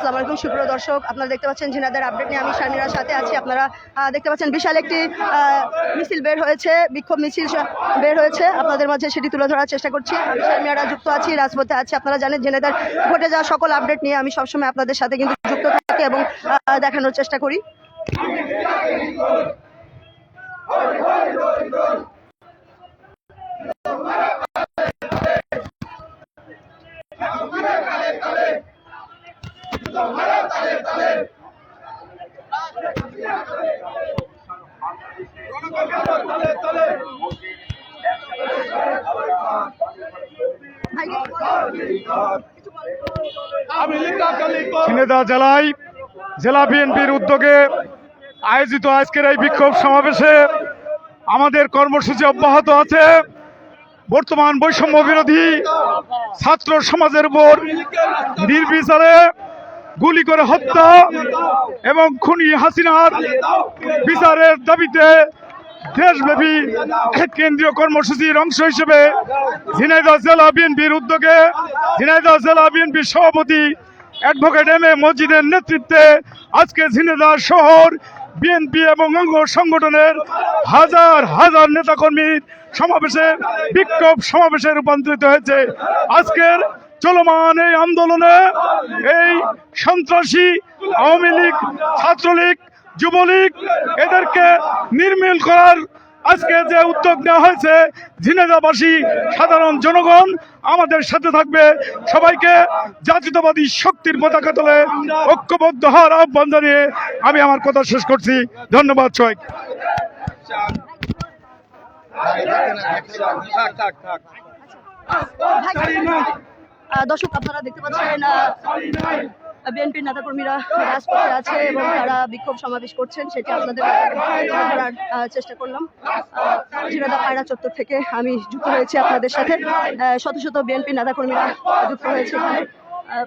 আসসালামু আলাইকুম। সুপ্রিয় দর্শক, আপনারা দেখতে পাচ্ছেন ঝিনাদের আপডেট নিয়ে আমি শারমিরার সাথে আছি। আপনারা দেখতে পাচ্ছেন বিশাল একটি মিছিল বের হয়েছে, বিক্ষোভ মিছিল বের হয়েছে। আপনাদের মাঝে সেটি তুলে ধরার চেষ্টা করছি। আমি শারমিয়ারা যুক্ত আছি, রাজপথে আছি। আপনারা জানেন ঝিনাদের ঘটে যাওয়া সকল আপডেট নিয়ে আমি সবসময় আপনাদের সাথে কিন্তু যুক্ত থাকি এবং দেখানোর চেষ্টা করি। ঝিনেদা জেলায় জেলা বিএনপির উদ্যোগে আয়োজিত আজকের এই বিক্ষোভ সমাবেশে আমাদের কর্মসূচি অব্যাহত আছে। বর্তমান বৈষম্য বিরোধী ছাত্র সমাজের উপর নির্বিচারে গুলি করে হত্যা এবং খুনি হাসিনার বিচারের দাবিতে দেশব্যাপী কেন্দ্রীয় কর্মসূচির অংশ হিসেবে ঝিনাইদহ জেলা বিএনপির উদ্যোগে ঝিনাইদহ জেলা বিএনপির সভাপতি অ্যাডভোকেট এম এ মসজিদের নেতৃত্বে আজকে ঝিনাইদহ শহর বিএনপি এবং অঙ্গ সংগঠনের হাজার হাজার নেতাকর্মীর সমাবেশে বিক্ষোভ সমাবেশে রূপান্তরিত হয়েছে। আজকের চলমান এই আন্দোলনে এই সন্ত্রাসী আওয়ামী লীগ ছাত্রলীগ যুবলীগ এদেরকে নির্মূল করার আজকে যে উদ্যোগ নেওয়া হয়েছে ঝিনেদাবাসী সাধারণ জনগণ আমাদের সাথে থাকবে। সবাইকে জাতীয়তাবাদী শক্তির পতাকা তোলে ঐক্যবদ্ধ হওয়ার আহ্বান জানিয়ে আমি আমার কথা শেষ করছি। ধন্যবাদ সবাইকে। আহ, দর্শক আপনারা দেখতে পাচ্ছেন বিএনপির নেতাকর্মীরা রাজপথে আছে এবং তারা বিক্ষোভ সমাবেশ করছেন সেটি আপনাদের ধরার চেষ্টা করলাম। জিরাদা পায়রা চত্বর থেকে আমি যুক্ত হয়েছি আপনাদের সাথে। শত শত বিএনপি নেতাকর্মীরা যুক্ত হয়েছে এখানে। আহ,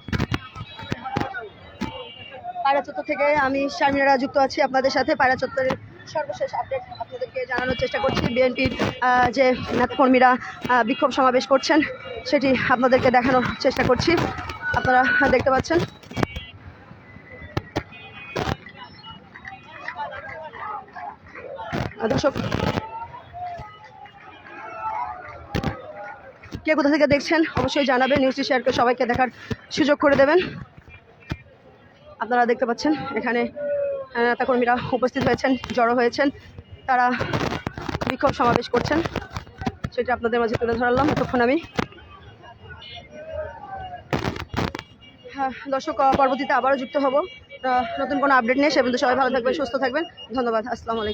পায়রা চত্বর থেকে আমি শারমিনারা যুক্ত আছি আপনাদের সাথে। পায়রা চত্বরের সর্বশেষ আপডেট আপনাদেরকে জানানোর চেষ্টা করছি। বিএনপির যে নেতাকর্মীরা বিক্ষোভ সমাবেশ করছেন, সেটি আপনাদেরকে দেখানোর চেষ্টা করছি। আপনারা দেখতে পাচ্ছেন। দর্শক, কে কোথা থেকে দেখছেন, অবশ্যই জানাবেন। নিউজটি শেয়ার করে সবাইকে দেখার সুযোগ করে দেবেন। আপনারা দেখতে পাচ্ছেন, এখানে নেতাকর্মীরা উপস্থিত হয়েছেন, জড়ো হয়েছেন। তারা বিক্ষোভ সমাবেশ করছেন। সেটা আপনাদের মাঝে তুলে ধরালাম এতক্ষণ আমি। হ্যাঁ দর্শক, পরবর্তীতে আবারও যুক্ত হব। নতুন কোনো আপডেট নিয়ে সে সবাই ভালো থাকবেন, সুস্থ থাকবেন। ধন্যবাদ, আসসালামু আলাইকুম।